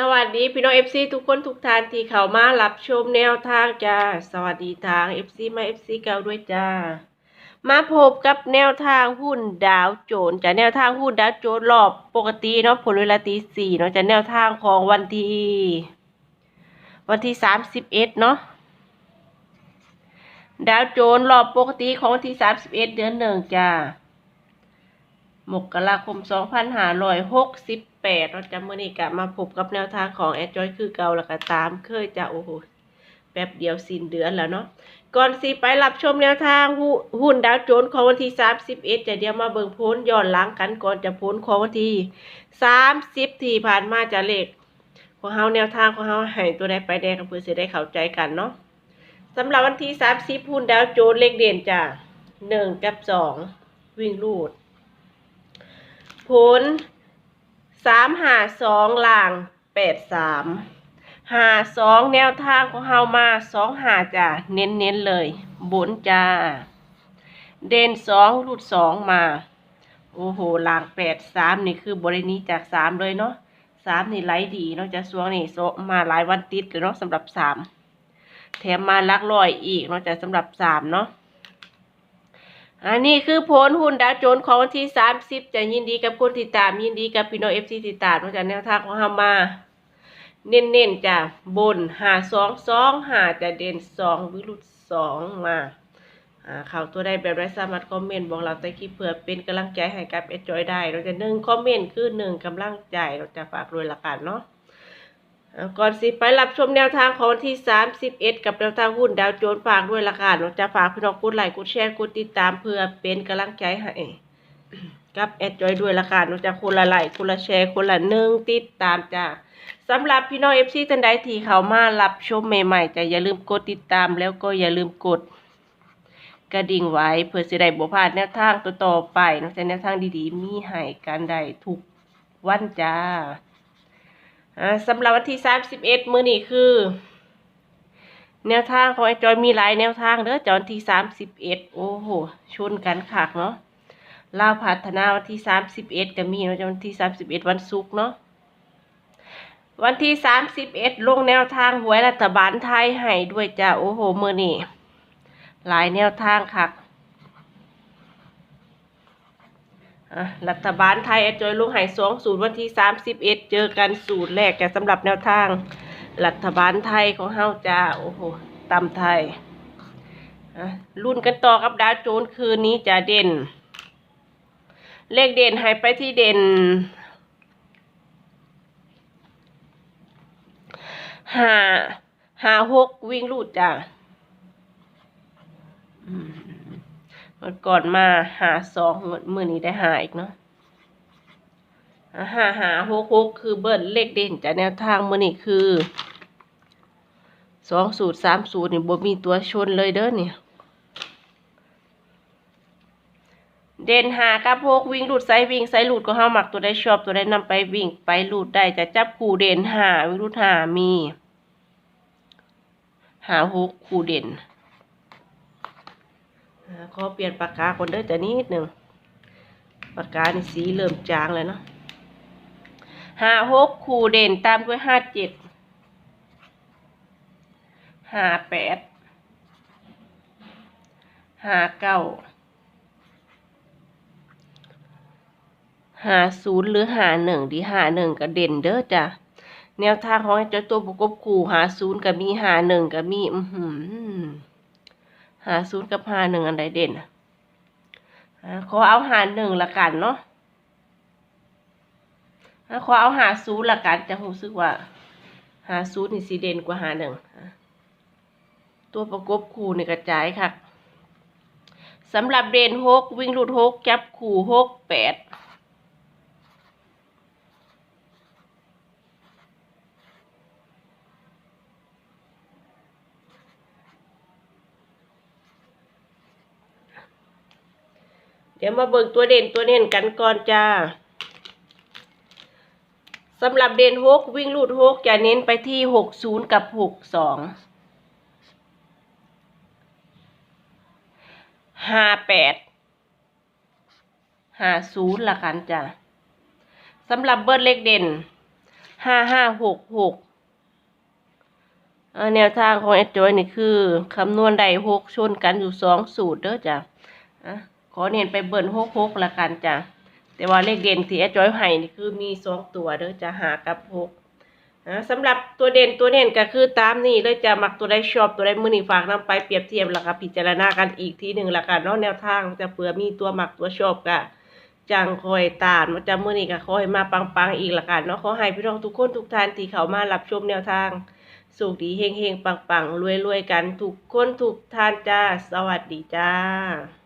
สวัสดีพี่น้องเอฟซีทุกคนทุกท่านที่เข้ามารับชมแนวทางจ้า สวัสดีทางเอฟซีมาเอฟซีเก่าด้วยจ้า มาพบกับแนวทางหุ้นดาวโจนส์จ้ะแนวทางหุ้นดาวโจนส์รอบปกติเนาะผลเวลาตีสี่เนาะจะแนวทางของวันที่ วันที่สามสิบเอ็ดเนาะดาวโจนส์รอบปกติของวันที่สามสิบเอ็ดเดือนหนึ่งจ้ามกราคมสองพันห้าร้อยหกสิบ 8เราจะมื่อนี้กลับมาพบกับแนวทางของแอดจอยคือเก่าแล้วก็ตามเคยจะโอ้โหแป๊บเดียวสิ้นเดือนแล้วเนาะก่อนสิไปรับชมแนวทางหุ้หุ้นดาวโจนส์ของวันที่ 31จะเดี๋ยวมาเบิ่งพ้นย้อนหลังกันก่อนจะพ้นของวันที่ 30 ที่ผ่านมาจะเลขของเฮาแนวทางของเฮาให้ตัวใดไปแดงกับเพื่อสิได้เข้าใจกันเนาะสำหรับวันที่ 30หุ้นดาวโจนส์เลขเด่นจ้ะ1กับ 2 วิ่งรูดผล สามหาสองล่างแปดสามหาสองแนวทางของเฮามาสองหาจ้ะเน้นเน้นๆเลยบนจ้า เด่นสองรูดสองมา โอ้โหล่างแปดสามนี่คือบรินี้จากสามเลยเนาะสามนี่ไหลดีเนาะจะสวงนี่โซมาหลายวันติดเลยเนาะสำหรับสามแถมมาลักลอยอีกเนาะจะสำหรับสามเนาะ อันนี้คือผลหุ้นดาวโจนส์ของวันที่ 30 จะยินดีกับคนติดตาม ยินดีกับพี่น้องเอฟซีติดตามนอกจากแนวทางของเฮามา เน้นๆจะบนหาสองสองหาจะเด่นสองวิรุตสองมาอ่าข่าวตัวใดแบบไรสามารถคอมเมนต์บอกเราใต้คลิปเพื่อเป็นกำลังใจให้กับเอจอยได้ เราจะหนึ่งคอมเมนต์คือหนึ่งกำลังใจเราจะฝากรวยละกันเนาะ ก่อนสิไปรับชมแนวทางของวันที่ 31 กับแนวทางหุ้นดาวโจนส์ฝากด้วยละกันเราจะฝากพี่น้องกดไลค์กดแชร์กดติดตามเพื่อเป็นกำลังใจให้กับแอดจอยด้วยละกันเราจะคนละไลค์คนละแชร์คนละหนึ่งติดตามจ้าสำหรับพี่น้องเอฟซีท่านใดที่เขามารับชมใหม่ๆจะอย่าลืมกดติดตามแล้วก็อย่าลืมกดกระดิ่งไว้เพื่อสิได้บ่พลาดแนวทางต่อๆไปนอกจากแนวทางดีๆ มีให้กันได้ทุกวันจ้า อ่าสำหรับวันที่สามสิบเอ็ดมื้อนี้คือ แนวทางของไอ้จอยมีหลายแนวทางเด้อจอนที่สามสิบเอ็ดโอ้โหชนกันคักเนาะลาวพัฒนาวันที่สามสิบเอ็ดก็มีเนาะจนวันที่สามสิบเอ็ดวันศุกร์เนาะวันที่สามสิบเอ็ดลงแนวทางหวยรัฐบาลไทยให้ด้วยจ้าโอ้โหมื้อนี้หลายแนวทางค่ะ รัฐบาลไทยแอดจอยลงไห่สองศูนย์วันที่สามสิบเอ็ดเจอกันสูตรแรกแต่สำหรับแนวทาง รัฐบาลไทยของเฮาจ้า โอ้โหตำไทยอะรุ่นกันต่อกับดาวโจนส์คืนนี้จะเด่น เลขเด่นให้ไปที่เด่นห้าห้าหกวิ่งลูดจ้าอืม วันก่อนมาหาสองมือนี้ได้หาอีกเนาะหาหาหกหกคือเบิ้ลเลขเด่นจากแนวทางมือนี้คือสองสูตรสามสูตรนี่บ่มีตัวชนเลยเด้อเนี่ย เด่นหากับหกวิ่งหลุดไซวิ่งไซหลุดก็ห้าหมักตัวได้ชอบตัวได้นำไปวิ่งไปหลุดได้จะจับคู่เด่นหาวิ่งหลุดหามีหาหกคู่เด่นอ่า ขอเปลี่ยนปากกาคนเด้อจะนิดหนึ่งปากกานี่สีเริ่มจางเลยเนาะห้าหกคู่เด่นตามด้วยห้าเจ็ดห้าแปดห้าเก้าหาศูนย์หรือหาหนึ่งดีหาหนึ่งก็เด่นเด้อจ้ะแนวทางของเจ้าตัวประกบคู่หาศูนย์ก็มีหาหนึ่งก็มี อือหือ หาศูนย์กับหาหนึ่งอันใดเด่นขอเอาหาหนึ่งละกันเนาะขอเอาหาศูนย์ละกันจะรู้สึกว่า หาศูนย์นี่สีเด่นกว่าหาหนึ่งตัวประกบคู่นี่กระจายค่ะสำหรับเด่นหกวิ่งรูดหกจับคู่หกแปด เดี๋ยวมาเบิ่งตัวเด่นตัวเน่นกันก่อนจ้าสำหรับเด่นหกวิ่งรูดหกจะเน้นไปที่หกศูนย์กับหกสองห้าแปดห้าศูนย์ละกันจ้ะสำหรับเบิร์ดเลขเด่นห้าห้าหกหกแนวทางของแอดจอยนี่คือคำนวณได้หกชนกันอยู่สองสูตรเด้อจ้ะอะ ขอเน้นไปเบิ่นหกหกละกันจ้ะแต่ว่าเลขเด่นที่แอดจอยให้นี่คือมีสองตัวเด้อจะหากับหกอะสำหรับตัวเด่นตัวเด่นก็คือตามนี้เลยจะมักตัวใดชอบตัวใดมือนี่ฝากนำไปเปรียบเทียบแล้วก็พิจารณากันอีกทีหนึ่งละกันเนาะแนวทางจะเผื่อมีตัวมักตัวชอบก็จังคอยตามว่าจะมือนี่ก็คอยมาปังๆอีกละกันเนาะขอให้พี่น้องทุกคนทุกท่านที่เข้ามารับชมแนวทางสุขดีเฮงๆปังๆรวยๆกันทุกคนทุกท่านจ้า สวัสดีจ้า